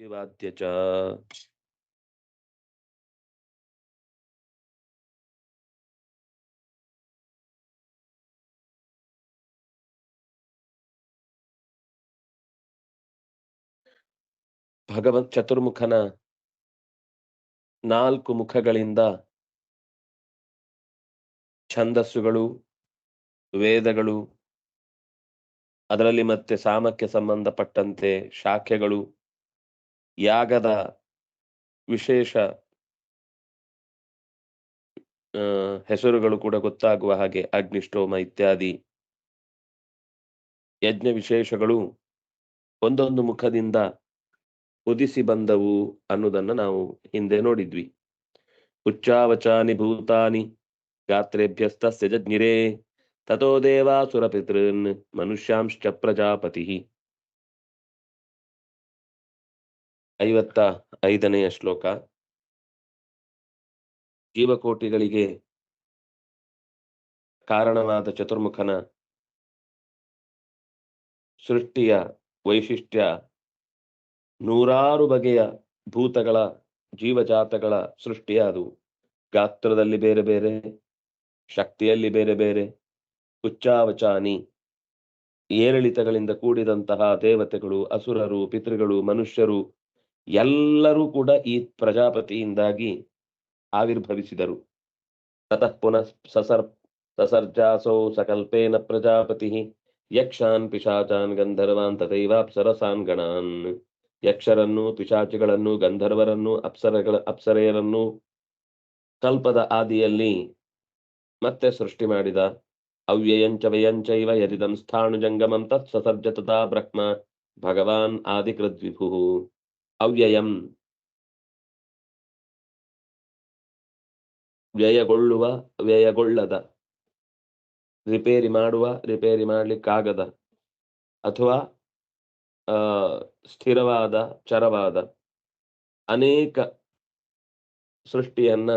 ವಾದ್ಯ ಚ ಭಗವಂತ ಚತುರ್ಮುಖನ ನಾಲ್ಕು ಮುಖಗಳಿಂದ ಛಂದಸ್ಸುಗಳು ವೇದಗಳು ಅದರಲ್ಲಿ ಮತ್ತೆ ಸಾಮಕ್ಕೆ ಸಂಬಂಧಪಟ್ಟಂತೆ ಶಾಖೆಗಳು ಯಾಗದ ವಿಶೇಷ ಹೆಸರುಗಳು ಕೂಡ ಗೊತ್ತಾಗುವ ಹಾಗೆ ಅಗ್ನಿಷ್ಟೋಮ ಇತ್ಯಾದಿ. ಯಜ್ಞ ವಿಶೇಷಗಳು ಒಂದೊಂದು ಮುಖದಿಂದ ಉದಿಸಿ ಬಂದವು ಅನ್ನೋದನ್ನ ನಾವು ಹಿಂದೆ ನೋಡಿದ್ವಿ. ಉಚ್ಚಾವಚಾನಿ ಭೂತಾನಿ ಗಾತ್ರೇಭ್ಯಸ್ತಸ್ಯ ಜಜ್ಞಿರೇ ತಥೋ ದೇವಾಸುರ ಪಿತೃನ್ ಮನುಷ್ಯಾಂಶ್ಚ ಪ್ರಜಾಪತಿ. ಐವತ್ತ ಐದನೆಯ ಶ್ಲೋಕ. ಜೀವಕೋಟಿಗಳಿಗೆ ಕಾರಣವಾದ ಚತುರ್ಮುಖನ ಸೃಷ್ಟಿಯ ವೈಶಿಷ್ಟ್ಯ ನೂರಾರು ಬಗೆಯ ಭೂತಗಳ ಜೀವಜಾತಗಳ ಸೃಷ್ಟಿಯ ಅದು. ಗಾತ್ರದಲ್ಲಿ ಬೇರೆ ಬೇರೆ, ಶಕ್ತಿಯಲ್ಲಿ ಬೇರೆ ಬೇರೆ, ಉಚ್ಚಾವಚಾನಿ, ಏರಿಳಿತಗಳಿಂದ ಕೂಡಿದಂತಹ ದೇವತೆಗಳು, ಅಸುರರು, ಪಿತೃಗಳು, ಮನುಷ್ಯರು ಎಲ್ಲರೂ ಕೂಡ ಈ ಪ್ರಜಾಪತಿಯಿಂದಾಗಿ ಆವಿರ್ಭವಿಸಿದರು. ತತಃ ಪುನಃ ಸಸರ್, ಸಸರ್ಜಾಸೋ ಸಕಲ್ಪೇನ ಪ್ರಜಾಪತಿ ಯಕ್ಷಾನ್ ಪಿಶಾಚಾನ್ ಗಂಧರ್ವಾನ್ ತದೈವ ಅಪ್ಸರಸಾನ್ ಗಣಾನ್. ಯಕ್ಷರನ್ನು ಪಿಶಾಚಿಗಳನ್ನು ಗಂಧರ್ವರನ್ನು ಅಪ್ಸರಗಳ, ಅಪ್ಸರೆಯರನ್ನು ಕಲ್ಪದ ಆದಿಯಲ್ಲಿ ಮತ್ತೆ ಸೃಷ್ಟಿ ಮಾಡಿದ. ಅವ್ಯಯಂಚ ವ್ಯಯಂಚವ ಯದಿದಂ ಸ್ಥಾಣು ಜಂಗಮಂ ತತ್ ಸಸರ್ಜ ತಥಾ ಬ್ರಹ್ಮ ಭಗವಾನ್ ಆದಿಕೃದ್ವಿಭು. ಅವ್ಯಯಂ ವ್ಯಯಗೊಳ್ಳುವ ವ್ಯಯಗೊಳ್ಳದ ರಿಪೇರಿ ಮಾಡುವ, ರಿಪೇರಿ ಮಾಡಲಿಕ್ಕಾಗದ. ಅಥವಾ ಸ್ಥಿರವಾದ, ಚರವಾದ. ಅನೇಕ ಸೃಷ್ಟಿಯನ್ನ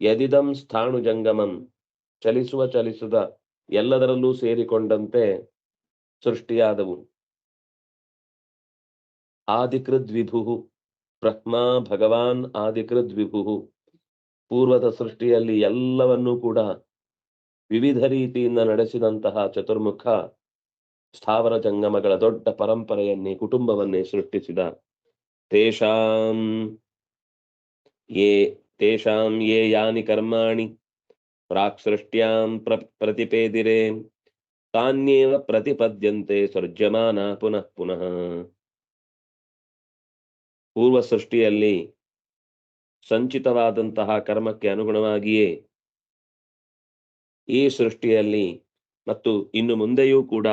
ಯದಿದಂ ಸ್ಥಾಣು ಜಂಗಮಂ ಚಲಿಸುವ, ಚಲಿಸದ ಎಲ್ಲದರಲ್ಲೂ ಸೇರಿಕೊಂಡಂತೆ ಸೃಷ್ಟಿಯಾದವು. ಆದಿಕೃದ್ ವಿಭು ಬ್ರಹ್ಮ ಭಗವಾನ್ ಆದಿಕೃದ್ವಿಭು ಪೂರ್ವದ ಸೃಷ್ಟಿಯಲ್ಲಿ ಎಲ್ಲವನ್ನೂ ಕೂಡ ವಿವಿಧ ರೀತಿಯಿಂದ ನಡೆಸಿದಂತಹ ಚತುರ್ಮುಖ ಸ್ಥಾವರ ಜಂಗಮಗಳ ದೊಡ್ಡ ಪರಂಪರೆಯನ್ನೇ, ಕುಟುಂಬವನ್ನೇ ಸೃಷ್ಟಿಸಿದ ತೇಷಾಂ ಯೇ ತೇಷಾಂ ಯೇ ಯಾನಿ ಕರ್ಮಾಣಿ. ಪ್ರಾಕ್ ಸೃಷ್ಟ್ಯಾಂ ಪ್ರ, ಪ್ರತಿಪೇದಿರೇ. ತಾನ್ಯೇವ ಪ್ರತಿಪದ್ಯಂತೆ ಸರ್ಜಮಾನ ಪುನಃ ಪುನಃ. ಪೂರ್ವ ಸೃಷ್ಟಿಯಲ್ಲಿ ಸಂಚಿತವಾದಂತಹ ಕರ್ಮಕ್ಕೆ ಅನುಗುಣವಾಗಿಯೇ ಈ ಸೃಷ್ಟಿಯಲ್ಲಿ ಮತ್ತು ಇನ್ನು ಮುಂದೆಯೂ ಕೂಡ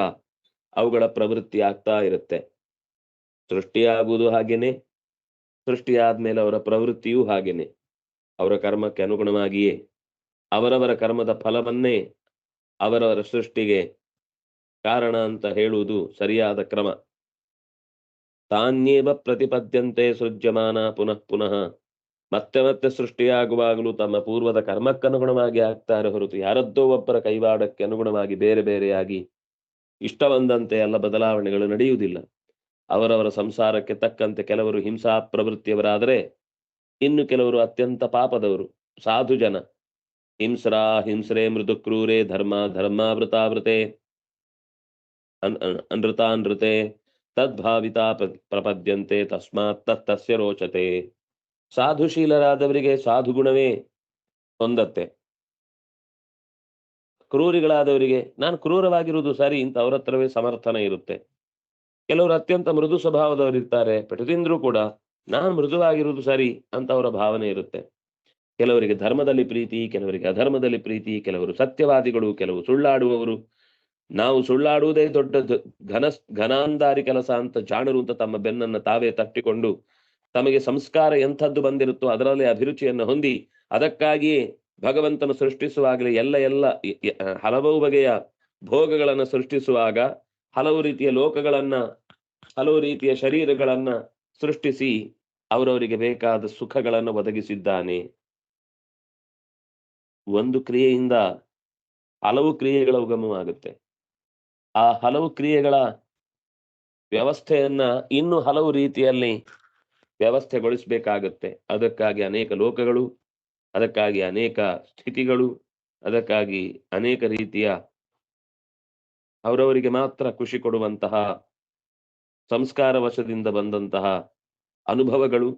ಅವುಗಳ ಪ್ರವೃತ್ತಿ ಆಗ್ತಾ ಇರುತ್ತೆ. ಸೃಷ್ಟಿಯಾಗುವುದು ಹಾಗೇನೆ ಸೃಷ್ಟಿಯಾದ್ಮೇಲೆ ಅವರ ಪ್ರವೃತ್ತಿಯೂ ಹಾಗೇನೆ ಅವರ ಕರ್ಮಕ್ಕೆ ಅನುಗುಣವಾಗಿಯೇ, ಅವರವರ ಕರ್ಮದ ಫಲವನ್ನೇ ಅವರವರ ಸೃಷ್ಟಿಗೆ ಕಾರಣ ಅಂತ ಹೇಳುವುದು ಸರಿಯಾದ ಕ್ರಮ. ತಾನ್ಯೇವ ಪ್ರತಿಪದ್ಯಂತೆ ಸೃಜ್ಯಮಾನ ಪುನಃ ಪುನಃ. ಮತ್ತೆ ಮತ್ತೆ ಸೃಷ್ಟಿಯಾಗುವಾಗಲೂ ತಮ್ಮ ಪೂರ್ವದ ಕರ್ಮಕ್ಕನುಗುಣವಾಗಿ ಆಗ್ತಾರೆ ಹೊರತು ಯಾರದ್ದೋ ಒಬ್ಬರ ಕೈವಾಡಕ್ಕೆ ಅನುಗುಣವಾಗಿ ಬೇರೆ ಬೇರೆಯಾಗಿ ಇಷ್ಟ ಬಂದಂತೆ ಎಲ್ಲ ಬದಲಾವಣೆಗಳು ನಡೆಯುವುದಿಲ್ಲ. ಅವರವರ ಸಂಸಾರಕ್ಕೆ ತಕ್ಕಂತೆ ಕೆಲವರು ಹಿಂಸಾ ಪ್ರವೃತ್ತಿಯವರಾದರೆ ಇನ್ನು ಕೆಲವರು ಅತ್ಯಂತ ಪಾಪದವರು, ಸಾಧು ಜನ. ಹಿಂಸ್ರಾ ಹಿಂಸ್ರೇ ಮೃದು ಕ್ರೂರೇ ಧರ್ಮ ಧರ್ಮಾವೃತಾವೃತೆ. ಅನ್ ಅನ್- ಅನೃತಾನೃತೆ. ತದ್ಭಾವಿತಾ ಪ್ರ- ಪ್ರಪದ್ಯಂತೆ ತಸ್ಮಾತ್ ತತ್ ತಸ್ಯ ರೋಚತೆ. ಸಾಧುಶೀಲರಾದವರಿಗೆ ಸಾಧು ಗುಣವೇ ಹೊಂದತ್ತೆ ಕ್ರೂರಿಗಳಾದವರಿಗೆ, ನಾನು ಕ್ರೂರವಾಗಿರುವುದು ಸರಿ ಇಂತ ಅವ್ರ ಹತ್ರವೇ ಸಮರ್ಥನ ಇರುತ್ತೆ. ಕೆಲವರು ಅತ್ಯಂತ ಮೃದು ಸ್ವಭಾವದವರಿರ್ತಾರೆ ಪೆಟು ತಿಂದ್ರು ಕೂಡ ನಾನು ಮೃದುವಾಗಿರುವುದು ಸರಿ ಅಂತ ಅವರ ಭಾವನೆ ಇರುತ್ತೆ. ಕೆಲವರಿಗೆ ಧರ್ಮದಲ್ಲಿ ಪ್ರೀತಿ, ಕೆಲವರಿಗೆ ಅಧರ್ಮದಲ್ಲಿ ಪ್ರೀತಿ, ಕೆಲವರು ಸತ್ಯವಾದಿಗಳು, ಕೆಲವು ಸುಳ್ಳಾಡುವವರು ನಾವು ಸುಳ್ಳಾಡುವುದೇ ದೊಡ್ಡ ಘನ, ಘನಾಂಧಾರಿ ಕೆಲಸ ಅಂತ ಜಾಣರು ಅಂತ ತಮ್ಮ ಬೆನ್ನನ್ನು ತಾವೇ ತಟ್ಟಿಕೊಂಡು ತಮಗೆ ಸಂಸ್ಕಾರ ಎಂಥದ್ದು ಬಂದಿರುತ್ತೋ ಅದರಲ್ಲಿ ಅಭಿರುಚಿಯನ್ನು ಹೊಂದಿ ಅದಕ್ಕಾಗಿಯೇ ಭಗವಂತನು ಸೃಷ್ಟಿಸುವಾಗಲೇ ಎಲ್ಲ ಎಲ್ಲ ಹಲವು ಬಗೆಯ ಭೋಗಗಳನ್ನು ಸೃಷ್ಟಿಸುವಾಗ ಹಲವು ರೀತಿಯ ಲೋಕಗಳನ್ನ, ಹಲವು ರೀತಿಯ ಶರೀರಗಳನ್ನ ಸೃಷ್ಟಿಸಿ ಅವರವರಿಗೆ ಬೇಕಾದ ಸುಖಗಳನ್ನು ಒದಗಿಸಿದ್ದಾನೆ. ಒಂದು ಕ್ರಿಯೆಯಿಂದ ಹಲವು ಕ್ರಿಯೆಗಳ ಉಗಮವಾಗುತ್ತೆ. ಆ ಹಲವು ಕ್ರಿಯೆಗಳ ವ್ಯವಸ್ಥೆಯನ್ನ ಇನ್ನು ಹಲವು ರೀತಿಯಲ್ಲಿ ವ್ಯವಸ್ಥೆಗೊಳಿಸಬೇಕಾಗುತ್ತೆ. ಅದಕ್ಕಾಗಿ ಅನೇಕ ಲೋಕಗಳು, ಅದಕ್ಕಾಗಿ ಅನೇಕ ಸ್ಥಿತಿಗಳು, ಅದಕ್ಕಾಗಿ ಅನೇಕ ರೀತಿಯ ಅವರವರಿಗೆ ಮಾತ್ರ ಖುಷಿ ಕೊಡುವಂತಹ ಸಂಸ್ಕಾರ ವಶದಿಂದ ಬಂದಂತಹ ಅನುಭವಗಳು,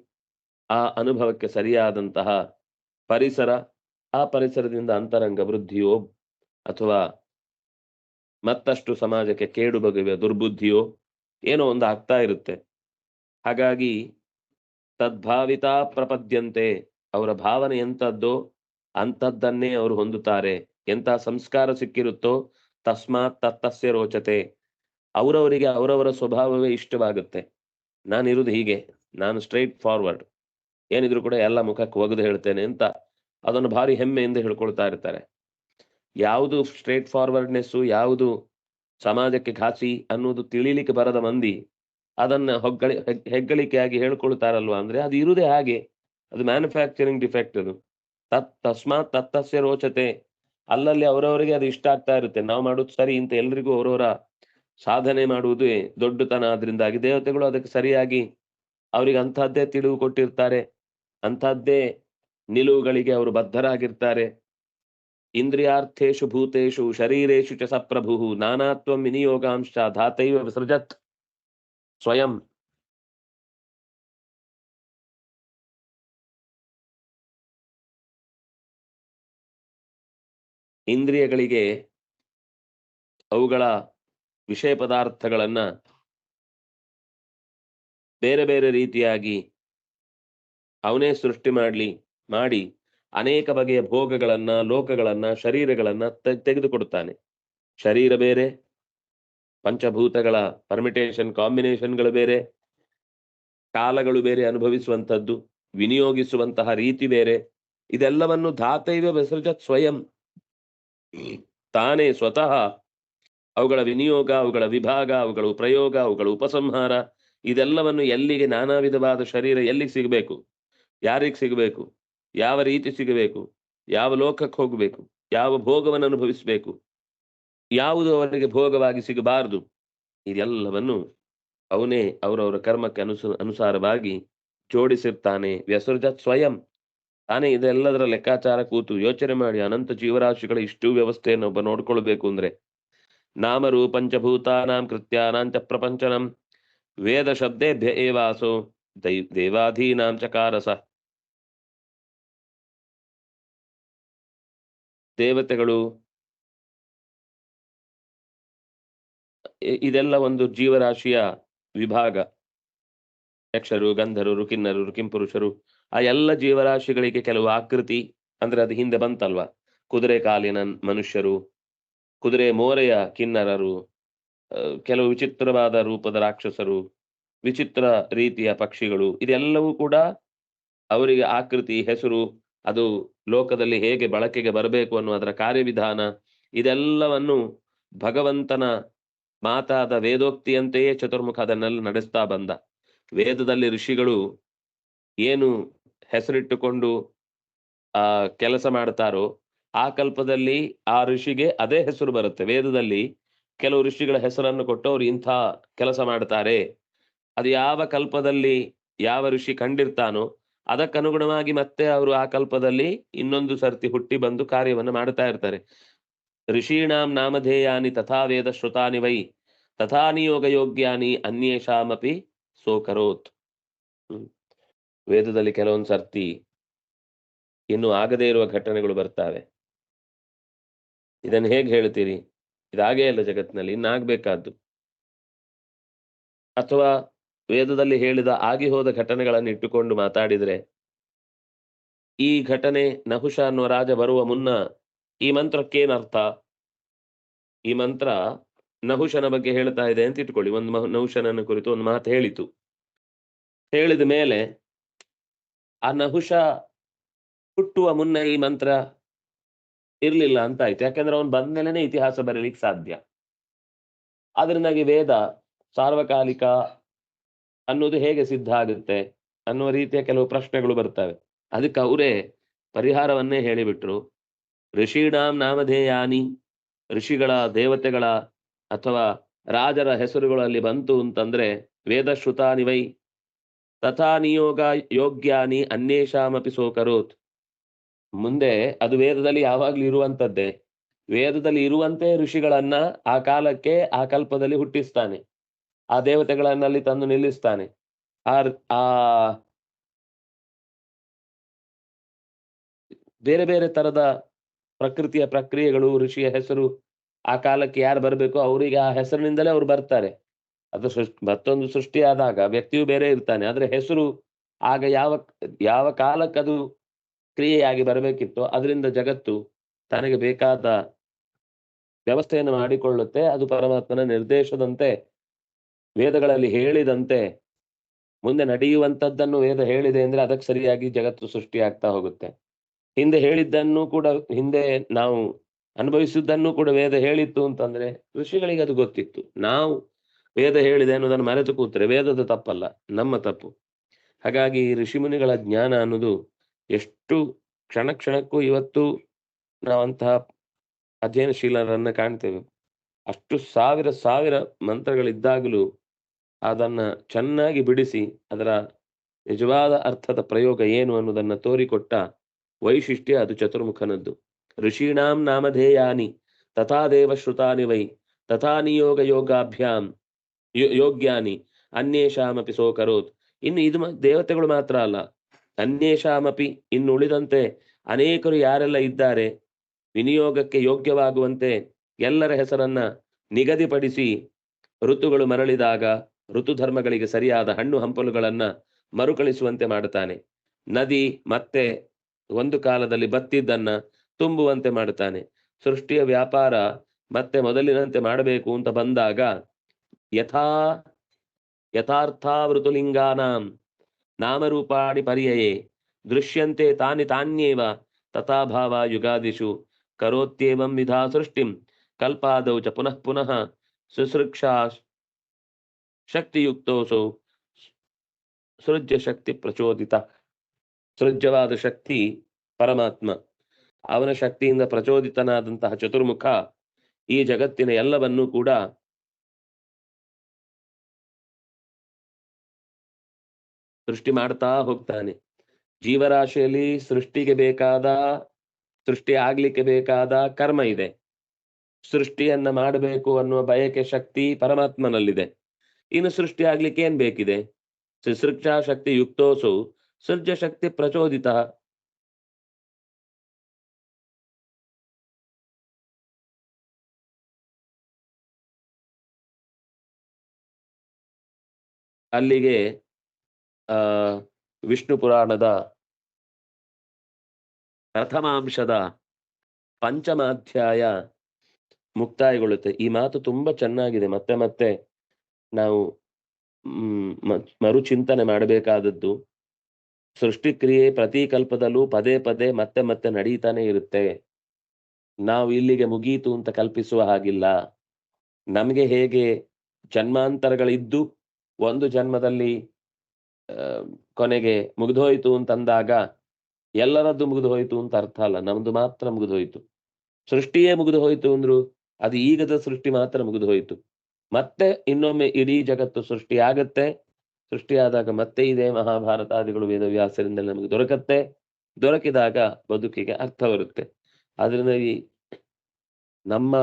ಆ ಅನುಭವಕ್ಕೆ ಸರಿಯಾದಂತಹ ಪರಿಸರ, ಆ ಪರಿಸರದಿಂದ ಅಂತರಂಗ ವೃದ್ಧಿಯೋ ಅಥವಾ ಮತ್ತಷ್ಟು ಸಮಾಜಕ್ಕೆ ಕೇಡು ಬಗೆಯ ದುರ್ಬುದ್ಧಿಯೋ ಏನೋ ಒಂದು ಆಗ್ತಾ ಇರುತ್ತೆ. ಹಾಗಾಗಿ ತದ್ಭಾವಿತಾ ಪ್ರಪದ್ಯಂತೆ, ಅವರ ಭಾವನೆ ಎಂಥದ್ದೋ ಅಂಥದ್ದನ್ನೇ ಅವರು ಹೊಂದುತ್ತಾರೆ. ಎಂಥ ಸಂಸ್ಕಾರ ಸಿಕ್ಕಿರುತ್ತೋ ತಸ್ಮಾತ್ ತತ್ತಸ್ಯ ರೋಚತೆ. ಅವರವರಿಗೆ ಅವರವರ ಸ್ವಭಾವವೇ ಇಷ್ಟವಾಗುತ್ತೆ. ನಾನಿರುವುದು ಹೀಗೆ. ನಾನು ಸ್ಟ್ರೈಟ್ ಫಾರ್ವರ್ಡ್. ಏನಿದ್ರು ಕೂಡ ಎಲ್ಲ ಮುಖಕ್ಕೆ ಒಗೆದು ಹೇಳ್ತೇನೆ ಅಂತ ಅದನ್ನು ಭಾರಿ ಹೆಮ್ಮೆಯಿಂದ ಹೇಳ್ಕೊಳ್ತಾ ಇರ್ತಾರೆ. ಯಾವುದು ಸ್ಟ್ರೇಟ್ ಫಾರ್ವರ್ಡ್ನೆಸ್ಸು ಯಾವುದು ಸಮಾಜಕ್ಕೆ ಘಾಸಿ ಅನ್ನೋದು ತಿಳಿಲಿಕ್ಕೆ ಬರದ ಮಂದಿ ಅದನ್ನ ಹೊಗ್ಗಳಿ ಹೆಗ್ಗಳಿಕೆ ಹೆಗ್ಗಳಿಕೆಯಾಗಿ ಹೇಳ್ಕೊಳ್ತಾರಲ್ವಾ ಅಂದ್ರೆ ಅದು ಇರುವುದೇ ಹಾಗೆ. ಅದು ಮ್ಯಾನುಫ್ಯಾಕ್ಚರಿಂಗ್ ಡಿಫೆಕ್ಟ್ ಅದು. ತತ್, ತಸ್ಮಾತ್ ತತ್ತಸ್ಯ ರೋಚತೆ. ಅಲ್ಲಲ್ಲಿ ಅವರವರಿಗೆ ಅದು ಇಷ್ಟ ಆಗ್ತಾ ಇರುತ್ತೆ. ನಾವು ಮಾಡೋದು ಸರಿ ಅಂತ ಎಲ್ರಿಗೂ ಅವರವರ ಸಾಧನೆ ಮಾಡುವುದೇ ದೊಡ್ಡತನ ಆದ್ರಿಂದಾಗಿ ದೇವತೆಗಳು ಅದಕ್ಕೆ ಸರಿಯಾಗಿ ಅವರಿಗೆ ಅಂಥದ್ದೇ ತಿಳಿವು ಕೊಟ್ಟಿರ್ತಾರೆ. ಅಂಥದ್ದೇ ನಿಲುವುಗಳಿಗೆ ಅವರು ಬದ್ಧರಾಗಿರ್ತಾರೆ. ಇಂದ್ರಿಯಾರ್ಥೇಶು ಭೂತೇಶು ಶರೀರೇಶು ಚ ಸಪ್ರಭು ನಾನಾತ್ವ ವಿನಿಯೋಗಾಂಶ ಧಾತೈವ ವಿಸೃಜತ್ ಸ್ವಯಂ. ಇಂದ್ರಿಯಗಳಿಗೆ ಅವುಗಳ ವಿಷಯ ಪದಾರ್ಥಗಳನ್ನ ಬೇರೆ ಬೇರೆ ರೀತಿಯಾಗಿ ಅವನೇ ಸೃಷ್ಟಿ ಮಾಡಲಿ, ಮಾಡಿ ಅನೇಕ ಬಗೆಯ ಭೋಗಗಳನ್ನ, ಲೋಕಗಳನ್ನ, ಶರೀರಗಳನ್ನ ತೆಗೆದುಕೊಡುತ್ತಾನೆ. ಶರೀರ ಬೇರೆ, ಪಂಚಭೂತಗಳ ಪರ್ಮಿಟೇಷನ್ ಕಾಂಬಿನೇಷನ್ಗಳು ಬೇರೆ, ಕಾಲಗಳು ಬೇರೆ ಅನುಭವಿಸುವಂಥದ್ದು, ವಿನಿಯೋಗಿಸುವಂತಹ ರೀತಿ ಬೇರೆ, ಇದೆಲ್ಲವನ್ನು ಧಾತೈವ ವಿಸರ್ಜತ್ ಸ್ವಯಂ. ತಾನೇ ಸ್ವತಃ ಅವುಗಳ ವಿನಿಯೋಗ, ಅವುಗಳ ವಿಭಾಗ, ಅವುಗಳ ಪ್ರಯೋಗ ಅವುಗಳ ಉಪಸಂಹಾರ, ಇದೆಲ್ಲವನ್ನು ಎಲ್ಲಿಗೆ ನಾನಾ ವಿಧವಾದ ಶರೀರ ಎಲ್ಲಿಗೆ ಸಿಗಬೇಕು? ಯಾರಿಗೆ ಸಿಗಬೇಕು? ಯಾವ ರೀತಿ ಸಿಗಬೇಕು, ಯಾವ ಲೋಕಕ್ಕೆ ಹೋಗಬೇಕು, ಯಾವ ಭೋಗವನ್ನು ಅನುಭವಿಸಬೇಕು, ಯಾವುದು ಅವರಿಗೆ ಭೋಗವಾಗಿ ಸಿಗಬಾರದು, ಇದೆಲ್ಲವನ್ನು ಅವನೇ ಅವರವರ ಕರ್ಮಕ್ಕೆ ಅನುಸ, ಅನುಸಾರವಾಗಿ ಜೋಡಿಸಿರ್ತಾನೆ ವ್ಯಸರ್ಜ ಸ್ವಯಂ. ತಾನೇ ಇದೆಲ್ಲದರ ಲೆಕ್ಕಾಚಾರ ಕೂತು ಯೋಚನೆ ಮಾಡಿ ಅನಂತ ಜೀವರಾಶಿಗಳ ಇಷ್ಟು ವ್ಯವಸ್ಥೆಯನ್ನು ಒಬ್ಬ ನೋಡ್ಕೊಳ್ಬೇಕು ಅಂದ್ರೆ, ನಾಮರೂಪಂಚಭೂತಾನಾಂ ಕೃತ್ಯಾನಾಂಚ ಪ್ರಪಂಚನಂ ವೇದ ಶಬ್ದೇಭ್ಯ ಏವಾಸೋ, ದೈ, ದೇವಾಧೀನಾಂ ಚಕಾರಸ ದೇವತೆಗಳು ಇದೆಲ್ಲ ಒಂದು ಜೀವರಾಶಿಯ ವಿಭಾಗ. ಯಕ್ಷರು, ಗಂಧರು ರುಕಿನ್ನರು ಕಿಂಪುರುಷರು, ಆ ಎಲ್ಲ ಜೀವರಾಶಿಗಳಿಗೆ ಕೆಲವು ಆಕೃತಿ, ಅಂದ್ರೆ ಅದು ಹಿಂದೆ ಬಂತಲ್ವಾ? ಕುದುರೆ ಕಾಲಿನ ಮನುಷ್ಯರು, ಕುದುರೆ ಮೋರೆಯ ಕಿನ್ನರರು ಕೆಲವು ವಿಚಿತ್ರವಾದ ರೂಪದ ರಾಕ್ಷಸರು, ವಿಚಿತ್ರ ರೀತಿಯ ಪಕ್ಷಿಗಳು, ಇದೆಲ್ಲವೂ ಕೂಡ ಅವರಿಗೆ ಆಕೃತಿ, ಹೆಸರು, ಅದು ಲೋಕದಲ್ಲಿ ಹೇಗೆ ಬಳಕೆಗೆ ಬರಬೇಕು ಅನ್ನೋ ಅದರ ಕಾರ್ಯವಿಧಾನ, ಇದೆಲ್ಲವನ್ನು ಭಗವಂತನ ಮಾತಾದ ವೇದೋಕ್ತಿಯಂತೆಯೇ ಚತುರ್ಮುಖ ಅದನ್ನೆಲ್ಲ ನಡೆಸ್ತಾ ಬಂದ. ವೇದದಲ್ಲಿ ಋಷಿಗಳು ಏನು ಹೆಸರಿಟ್ಟುಕೊಂಡು, ಆ, ಕೆಲಸ ಮಾಡ್ತಾರೋ, ಆ ಕಲ್ಪದಲ್ಲಿ ಆ ಋಷಿಗೆ ಅದೇ ಹೆಸರು ಬರುತ್ತೆ. ವೇದದಲ್ಲಿ ಕೆಲವು ಋಷಿಗಳ ಹೆಸರನ್ನು ಕೊಟ್ಟು ಅವ್ರು ಇಂಥ ಕೆಲಸ ಮಾಡ್ತಾರೆ. ಅದು ಯಾವ ಕಲ್ಪದಲ್ಲಿ ಯಾವ ಋಷಿ ಕಂಡಿರ್ತಾನೋ ಅದಕ್ಕನುಗುಣವಾಗಿ ಮತ್ತೆ ಅವರು ಆ ಕಲ್ಪದಲ್ಲಿ ಇನ್ನೊಂದು ಸರ್ತಿ ಹುಟ್ಟಿ ಬಂದು ಕಾರ್ಯವನ್ನು ಮಾಡ್ತಾ ಇರ್ತಾರೆ. ಋಷೀಣಾಂ ನಾಮಧೇಯಾನಿ ತಥಾ ವೇದ ಶ್ರುತಾನಿ ವೈ, ತಥಾ ನಿಯೋಗ ಯೋಗ್ಯಾನಿ ಅನ್ಯೇಷಾಮಪಿ ಸೋಕರೋತ್. ವೇದದಲ್ಲಿ ಕೆಲವೊಂದು ಸರ್ತಿ ಇನ್ನು ಆಗದೇ ಇರುವ ಘಟನೆಗಳು ಬರ್ತಾವೆ. ಇದನ್ನು ಹೇಗೆ ಹೇಳ್ತೀರಿ? ಇದಾಗೇ ಇಲ್ಲ ಜಗತ್ತಿನಲ್ಲಿ, ಇನ್ನಾಗಬೇಕಾದ್ದು. ಅಥವಾ ವೇದದಲ್ಲಿ ಹೇಳಿದ ಆಗಿ ಹೋದ ಘಟನೆಗಳನ್ನು ಇಟ್ಟುಕೊಂಡು ಮಾತಾಡಿದರೆ, ಈ ಘಟನೆ ನಹುಷ ಅನ್ನುವ ರಾಜ ಬರುವ ಮುನ್ನ ಈ ಮಂತ್ರಕ್ಕೇನರ್ಥ? ಈ ಮಂತ್ರ ನಹುಷನ ಬಗ್ಗೆ ಹೇಳ್ತಾ ಇದೆ ಅಂತ ಇಟ್ಕೊಳ್ಳಿ. ಒಂದು ನಹುಶನನ್ನ ಕುರಿತು ಒಂದು ಮಾತು ಹೇಳಿತು. ಹೇಳಿದ ಮೇಲೆ ಆ ನಹುಷ ಹುಟ್ಟುವ ಮುನ್ನ ಈ ಮಂತ್ರ ಇರ್ಲಿಲ್ಲ ಅಂತ ಆಯ್ತು. ಯಾಕಂದ್ರೆ ಅವನು ಬಂದ್ಮೇಲೆನೆ ಇತಿಹಾಸ ಬರೀಲಿಕ್ಕೆ ಸಾಧ್ಯ. ಅದರಿಂದಾಗಿ ವೇದ ಸಾರ್ವಕಾಲಿಕ ಅನ್ನೋದು ಹೇಗೆ ಸಿದ್ಧ ಆಗುತ್ತೆ ಅನ್ನುವ ರೀತಿಯ ಕೆಲವು ಪ್ರಶ್ನೆಗಳು ಬರ್ತವೆ. ಅದಕ್ಕೆ ಅವರೇ ಪರಿಹಾರವನ್ನೇ ಹೇಳಿಬಿಟ್ರು. ಋಷೀಣಾಂ ನಾಮಧೇಯಾನಿ, ಋಷಿಗಳ ದೇವತೆಗಳ ಅಥವಾ ರಾಜರ ಹೆಸರುಗಳಲ್ಲಿ ಬಂತು ಅಂತಂದ್ರೆ ವೇದಶ್ರುತಾನಿವೈ ತಥಾ ನಿಯೋಗ ಯೋಗ್ಯಾನಿ ಅನ್ಯೇಷಾಮಪಿ ಸೋಕರೋತ್. ಮುಂದೆ ಅದು ವೇದದಲ್ಲಿ ಯಾವಾಗ್ಲೂ ಇರುವಂತದ್ದೇ. ವೇದದಲ್ಲಿ ಇರುವಂತೆ ಋಷಿಗಳನ್ನ ಆ ಕಾಲಕ್ಕೆ ಆ ಕಲ್ಪದಲ್ಲಿ ಹುಟ್ಟಿಸ್ತಾನೆ. ಆ ದೇವತೆಗಳನ್ನಲ್ಲಿ ತಂದು ನಿಲ್ಲಿಸ್ತಾನೆ. ಆ ಬೇರೆ ಬೇರೆ ತರದ ಪ್ರಕೃತಿಯ ಪ್ರಕ್ರಿಯೆಗಳು, ಋಷಿಯ ಹೆಸರು, ಆ ಕಾಲಕ್ಕೆ ಯಾರು ಬರಬೇಕು ಅವರಿಗೆ ಆ ಹೆಸರಿನಿಂದಲೇ ಅವ್ರು ಬರ್ತಾರೆ. ಅದು ಸೃಷ್ಟಿ, ಮತ್ತೊಂದು ಸೃಷ್ಟಿಯಾದಾಗ ವ್ಯಕ್ತಿಯು ಬೇರೆ ಇರ್ತಾನೆ. ಆದ್ರೆ ಹೆಸರು ಆಗ ಯಾವ ಯಾವ ಕಾಲಕ್ಕದು ಕ್ರಿಯೆಯಾಗಿ ಬರಬೇಕಿತ್ತು ಅದರಿಂದ ಜಗತ್ತು ತನಗೆ ಬೇಕಾದ ವ್ಯವಸ್ಥೆಯನ್ನು ಮಾಡಿಕೊಳ್ಳುತ್ತೆ. ಅದು ಪರಮಾತ್ಮನ ನಿರ್ದೇಶದಂತೆ ವೇದಗಳಲ್ಲಿ ಹೇಳಿದಂತೆ ಮುಂದೆ ನಡೆಯುವಂತದ್ದನ್ನು ವೇದ ಹೇಳಿದೆ ಅಂದ್ರೆ ಅದಕ್ಕೆ ಸರಿಯಾಗಿ ಜಗತ್ತು ಸೃಷ್ಟಿ ಆಗ್ತಾ ಹೋಗುತ್ತೆ. ಹಿಂದೆ ಹೇಳಿದ್ದನ್ನು ಕೂಡ ಹಿಂದೆ ನಾವು ಅನುಭವಿಸಿದ್ದನ್ನು ಕೂಡ ವೇದ ಹೇಳಿತ್ತು ಅಂತಂದ್ರೆ ಋಷಿಗಳಿಗೆ ಅದು ಗೊತ್ತಿತ್ತು. ನಾವು ವೇದ ಹೇಳಿದೆ ಅನ್ನೋದನ್ನು ಮರೆತು ಕೂತ್ರೆ ವೇದದ ತಪ್ಪಲ್ಲ, ನಮ್ಮ ತಪ್ಪು. ಹಾಗಾಗಿ ಈ ಋಷಿಮುನಿಗಳ ಜ್ಞಾನ ಅನ್ನೋದು ಎಷ್ಟು ಕ್ಷಣ ಕ್ಷಣಕ್ಕೂ ಇವತ್ತು ನಾವಂತಹ ಅಧ್ಯಯನಶೀಲರನ್ನ ಕಾಣ್ತೇವೆ. ಅಷ್ಟು ಸಾವಿರ ಸಾವಿರ ಮಂತ್ರಗಳಿದ್ದಾಗಲೂ ಅದನ್ನ ಚೆನ್ನಾಗಿ ಬಿಡಿಸಿ ಅದರ ನಿಜವಾದ ಅರ್ಥದ ಪ್ರಯೋಗ ಏನು ಅನ್ನೋದನ್ನ ತೋರಿಕೊಟ್ಟ ವೈಶಿಷ್ಟ್ಯ ಅದು ಚತುರ್ಮುಖನದ್ದು. ಋಷೀಣಾಂ ನಾಮಧೇಯಾನಿ ತಥಾ ದೇವಶ್ರುತಾನಿ ವೈ ತಥಾ ನಿಯೋಗ ಯೋಗಾಭ್ಯಾಂ ಯೋಗ್ಯಾನಿ ಅನ್ಯೇಷಾಮಪಿ ಸೋಕರೋತ್. ಇನ್ನು ಇದು ದೇವತೆಗಳು ಮಾತ್ರ ಅಲ್ಲ. ಅನ್ಯೇಷಾಮಪಿ ಇನ್ನು ಉಳಿದಂತೆ ಅನೇಕರು ಯಾರೆಲ್ಲ ಇದ್ದಾರೆ ವಿನಿಯೋಗಕ್ಕೆ ಯೋಗ್ಯವಾಗುವಂತೆ ಎಲ್ಲರ ಹೆಸರನ್ನ ನಿಗದಿಪಡಿಸಿ ಋತುಗಳು ಮರಳಿದಾಗ ಋತು ಧರ್ಮಗಳಿಗೆ ಸರಿಯಾದ ಹಣ್ಣು ಹಂಪಲುಗಳನ್ನ ಮರುಕಳಿಸುವಂತೆ ಮಾಡುತ್ತಾನೆ. ನದಿ, ಮತ್ತೆ ಒಂದು ಕಾಲದಲ್ಲಿ ಬತ್ತಿದ್ದನ್ನ ತುಂಬುವಂತೆ ಮಾಡುತ್ತಾನೆ. ಸೃಷ್ಟಿಯ ವ್ಯಾಪಾರ ಮತ್ತೆ ಮೊದಲಿನಂತೆ ಮಾಡಬೇಕು ಅಂತ ಬಂದಾಗ ಯಥಾ ಯಥಾರ್ಥಾವೃತುಲಿಂಗಾನಾಂ ನಾಮರೂಪಾಣಿ ಪರ್ಯಯೇ ದೃಶ್ಯಂತೆ ತಾನಿ ತಾನ್ಯೇವ ತಥಾಭಾವ ಯುಗಾದಿಷು ಕರೋತ್ಯೇವಂ ವಿಧಾ ಸೃಷ್ಟಿಂ ಕಲ್ಪಾದೌ ಚ ಪುನಃ ಪುನಃ ಸುಸೃಕ್ಷಾ ಶಕ್ತಿಯುಕ್ತೋಸೌ ಸೃಜ್ಯ ಶಕ್ತಿ ಪ್ರಚೋದಿತ, ಸೃಜ್ಯವಾದ ಶಕ್ತಿ ಪರಮಾತ್ಮ. ಅವನ ಶಕ್ತಿಯಿಂದ ಪ್ರಚೋದಿತನಾದಂತಹ ಚತುರ್ಮುಖ ಈ ಜಗತ್ತಿನ ಎಲ್ಲವನ್ನೂ ಕೂಡ ಸೃಷ್ಟಿ ಮಾಡ್ತಾ ಹೋಗ್ತಾನೆ. ಜೀವರಾಶಿಯಲ್ಲಿ ಸೃಷ್ಟಿಗೆ ಬೇಕಾದ, ಸೃಷ್ಟಿ ಆಗ್ಲಿಕ್ಕೆ ಬೇಕಾದ ಕರ್ಮ ಇದೆ. ಸೃಷ್ಟಿಯನ್ನ ಮಾಡಬೇಕು ಅನ್ನುವ ಬಯಕೆ ಶಕ್ತಿ ಪರಮಾತ್ಮನಲ್ಲಿದೆ. ಇನ್ನು ಸೃಷ್ಟಿ ಆಗ್ಲಿಕ್ಕೆ ಏನ್ ಬೇಕಿದೆ? ಸುಸೃಕ್ಷಾ ಶಕ್ತಿ ಯುಕ್ತೋಸು, ಸೃಜ ಶಕ್ತಿ ಪ್ರಚೋದಿತ. ಅಲ್ಲಿಗೆ, ಆ, ವಿಷ್ಣು ಪುರಾಣದ ಪ್ರಥಮಾಂಶದ ಪಂಚಮಾಧ್ಯಾಯ ಮುಕ್ತಾಯಗೊಳ್ಳುತ್ತೆ. ಈ ಮಾತು ತುಂಬಾ ಚೆನ್ನಾಗಿದೆ. ಮತ್ತೆ ಮತ್ತೆ ನಾವು ಮರುಚಿಂತನೆ ಮಾಡಬೇಕಾದದ್ದು, ಸೃಷ್ಟಿಕ್ರಿಯೆ ಪ್ರತಿ ಕಲ್ಪದಲ್ಲೂ ಪದೇ ಪದೇ ಮತ್ತೆ ಮತ್ತೆ ನಡೀತಾನೆ ಇರುತ್ತೆ. ನಾವು ಇಲ್ಲಿಗೆ ಮುಗೀತು ಅಂತ ಕಲ್ಪಿಸುವ ಹಾಗಿಲ್ಲ. ನಮಗೆ ಹೇಗೆ ಜನ್ಮಾಂತರಗಳಿದ್ದು, ಒಂದು ಜನ್ಮದಲ್ಲಿ ಕೊನೆಗೆ ಮುಗಿದೋಯ್ತು ಅಂತಂದಾಗ, ಎಲ್ಲರದ್ದು ಮುಗಿದು ಹೋಯ್ತು ಅಂತ ಅರ್ಥ ಅಲ್ಲ, ನಮ್ದು ಮಾತ್ರ ಮುಗಿದು ಹೋಯ್ತು ಸೃಷ್ಟಿಯೇ ಮುಗಿದು ಹೋಯ್ತು ಅಂದ್ರು, ಅದು ಈಗದ ಸೃಷ್ಟಿ ಮಾತ್ರ ಮುಗಿದು ಹೋಯ್ತು ಮತ್ತೆ ಇನ್ನೊಮ್ಮೆ ಇಡೀ ಜಗತ್ತು ಸೃಷ್ಟಿ ಆಗತ್ತೆ ಸೃಷ್ಟಿಯಾದಾಗ ಮತ್ತೆ ಇದೇ ಮಹಾಭಾರತಾದಿಗಳು ವೇದವ್ಯಾಸರಿಂದ ನಮಗೆ ದೊರಕತ್ತೆ. ದೊರಕಿದಾಗ ಬದುಕಿಗೆ ಅರ್ಥ ಬರುತ್ತೆ. ಆದ್ರಿಂದ ಈ ನಮ್ಮ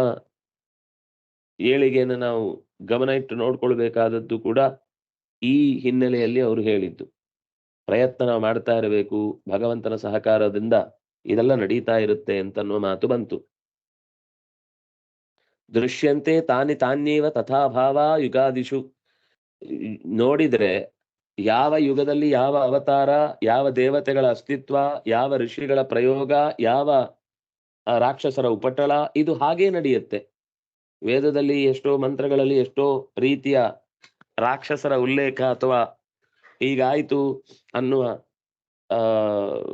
ಏಳಿಗೆಯನ್ನು ನಾವು ಗಮನ ಇಟ್ಟು ನೋಡ್ಕೊಳ್ಬೇಕಾದದ್ದು ಕೂಡ ಈ ಹಿನ್ನೆಲೆಯಲ್ಲಿ ಅವರು ಹೇಳಿದ್ದು. ಪ್ರಯತ್ನ ನಾವು ಮಾಡ್ತಾ ಇರಬೇಕು. ಭಗವಂತನ ಸಹಕಾರದಿಂದ ಇದೆಲ್ಲ ನಡೀತಾ ಇರುತ್ತೆ ಅಂತನ್ನುವ ಮಾತು ಬಂತು. ದೃಶ್ಯಂತೆ ತಾನಿ ತಾನ್ಯೇವ ತಥಾಭಾವ ಯುಗಾದಿಶು ನೋಡಿದ್ರೆ ಯಾವ ಯುಗದಲ್ಲಿ ಯಾವ ಅವತಾರ, ಯಾವ ದೇವತೆಗಳ ಅಸ್ತಿತ್ವ, ಯಾವ ಋಷಿಗಳ ಪ್ರಯೋಗ, ಯಾವ ರಾಕ್ಷಸರ ಉಪಟಳ, ಇದು ಹಾಗೇ ನಡೆಯುತ್ತೆ. ವೇದದಲ್ಲಿ ಎಷ್ಟೋ ಮಂತ್ರಗಳಲ್ಲಿ ಎಷ್ಟೋ ರೀತಿಯ ರಾಕ್ಷಸರ ಉಲ್ಲೇಖ ಅಥವಾ ಹೀಗಾಯ್ತು ಅನ್ನುವ, ಆ,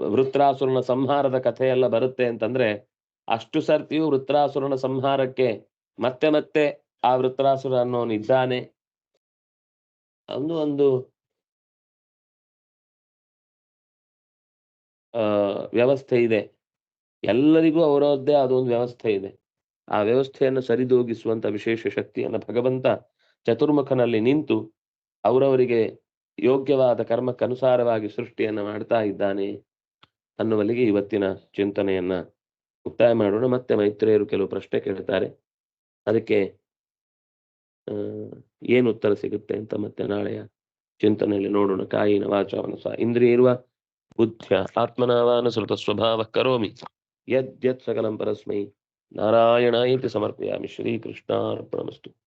ವೃತ್ರಾಸುರನ ಸಂಹಾರದ ಕಥೆ ಎಲ್ಲ ಬರುತ್ತೆ ಅಂತಂದ್ರೆ ಅಷ್ಟು ಸರ್ತಿಯು ವೃತ್ರಾಸುರನ ಸಂಹಾರಕ್ಕೆ ಮತ್ತೆ ಮತ್ತೆ ಆ ವೃತ್ರಾಸುರ ಅನ್ನೋನು ಇದ್ದಾನೆ ಒಂದು ಒಂದು ವ್ಯವಸ್ಥೆ ಇದೆ. ಎಲ್ಲರಿಗೂ ಅವರದ್ದೇ ಅದೊಂದು ವ್ಯವಸ್ಥೆ ಇದೆ. ಆ ವ್ಯವಸ್ಥೆಯನ್ನು ಸರಿದೂಗಿಸುವಂತ ವಿಶೇಷ ಶಕ್ತಿಯನ್ನು ಭಗವಂತ ಚತುರ್ಮುಖನಲ್ಲಿ ನಿಂತು ಅವರವರಿಗೆ ಯೋಗ್ಯವಾದ ಕರ್ಮಕ್ಕನುಸಾರವಾಗಿ ಸೃಷ್ಟಿಯನ್ನು ಮಾಡ್ತಾ ಇದ್ದಾನೆ ಅನ್ನುವಲ್ಲಿಗೆ ಇವತ್ತಿನ ಚಿಂತನೆಯನ್ನ ಮುಕ್ತಾಯ ಮಾಡೋಣ. ಮತ್ತೆ ಮೈತ್ರಿಯರು ಕೆಲವು ಪ್ರಶ್ನೆ ಕೇಳ್ತಾರೆ. ಅದಕ್ಕೆ ಏನು ಉತ್ತರ ಸಿಗುತ್ತೆ ಅಂತ ಮತ್ತೆ ನಾಳೆಯ ಚಿಂತನೆಯಲ್ಲಿ ನೋಡೋಣ. ಕಾಯಿನ ವಾಚವನ ಸಹ. ಇಂದ್ರಿಯ ಇರುವ ಬುದ್ಧ ಆತ್ಮನಾವಾನುಸೃತ ಸ್ವಭಾವ ಕರೋಮಿ. ಯದ್ ಯತ್ ಸಕಲಂ ಪರಸ್ಮೈ. ನಾರಾಯಣ ಇತಿ ಸಮರ್ಪಯಾಮಿ. ಶ್ರೀಕೃಷ್ಣಾರ್ಪಣಮಸ್ತು.